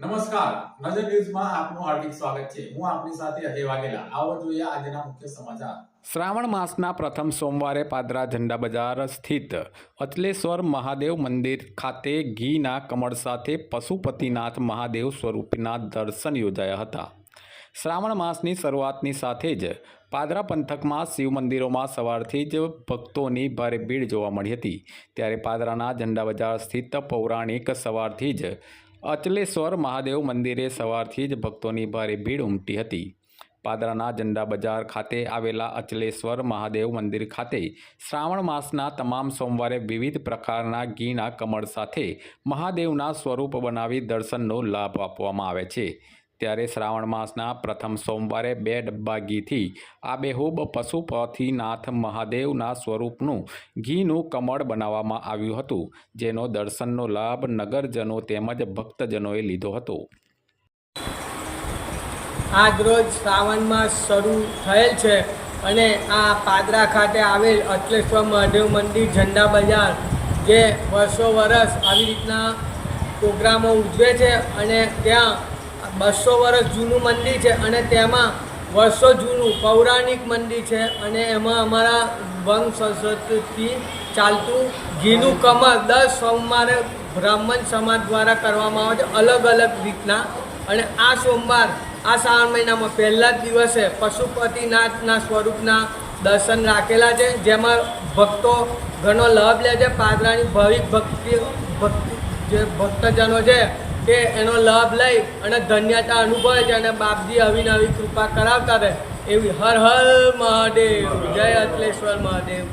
નમસ્કાર. નજર ન્યૂઝમાં આપનું હાર્દિક સ્વાગત છે. હું આપની સાથે અજય વાઘેલા. આવો જોઈએ આજના મુખ્ય સમાચાર. શ્રાવણ માસના પ્રથમ સોમવારે પાદરા ઝંડા બજાર સ્થિત અચલેશ્વર મહાદેવ મંદિર ખાતે ઘીના કમળ સાથે પશુપતિનાથ મહાદેવ સ્વરૂપના દર્શન યોજાયા હતા. શ્રાવણ માસની શરૂઆતની સાથે જ પાદરા પંથકમાં શિવ મંદિરોમાં સવારથી જ ભક્તોની ભારે ભીડ જોવા મળી હતી. ત્યારે પાદરાના ઝંડા બજાર સ્થિત પૌરાણિક સવારથી જ અચલેશ્વર મહાદેવ મંદિરે સવારથી જ ભક્તોની ભારે ભીડ ઉમટી હતી. પાદરાના ઝંડા બજાર ખાતે આવેલા અચલેશ્વર મહાદેવ મંદિર ખાતે શ્રાવણ માસના તમામ સોમવારે વિવિધ પ્રકારના ઘીના કમળ સાથે મહાદેવના સ્વરૂપ બનાવી દર્શનનો લાભ આપવામાં આવે છે. ત્યારે શ્રાવણ માસના પ્રથમ સોમવારે બે ડબ્બા ઘીથી આબેહૂબ પશુપતિનાથ મહાદેવના સ્વરૂપનું ઘીનું કમળ બનાવવામાં આવ્યું હતું, જેનો દર્શનનો લાભ નગરજનો તેમજ ભક્તજનોએ લીધો હતો. આજરોજ શ્રાવણ માસ શરૂ થયેલ છે અને આ પાદરા ખાતે આવેલ અચલેશ્વર મહાદેવ મંદિર ઝંડા બજાર, જે વર્ષો વર્ષ આવી રીતના પ્રોગ્રામો ઉજવે છે અને ત્યાં બસો વર્ષ જૂનું મંદિર છે અને તેમાં વર્ષો જૂનું પૌરાણિક મંદિર છે અને એમાં અમારા વંશ સંસ્કૃતિથી ચાલતું ઘીનું કમર દર સોમવારે બ્રાહ્મણ સમાજ દ્વારા કરવામાં આવે છે, અલગ અલગ રીતના. અને આ સોમવાર, આ શ્રાવણ મહિનામાં પહેલા જ દિવસે પશુપતિનાથના સ્વરૂપના દર્શન રાખેલા છે, જેમાં ભક્તો ઘણો લાભ લે છે. પાદરાની ભાવિક ભક્તિ ભક્તિ જે ભક્તજનો છે તે એનો લાભ લઈ અને ધન્યતા અનુભવે છે અને બાપજી આવી નવી કૃપા કરાવતા રહે. એવી હર હર મહાદેવ. જય અચલેશ્વર મહાદેવ.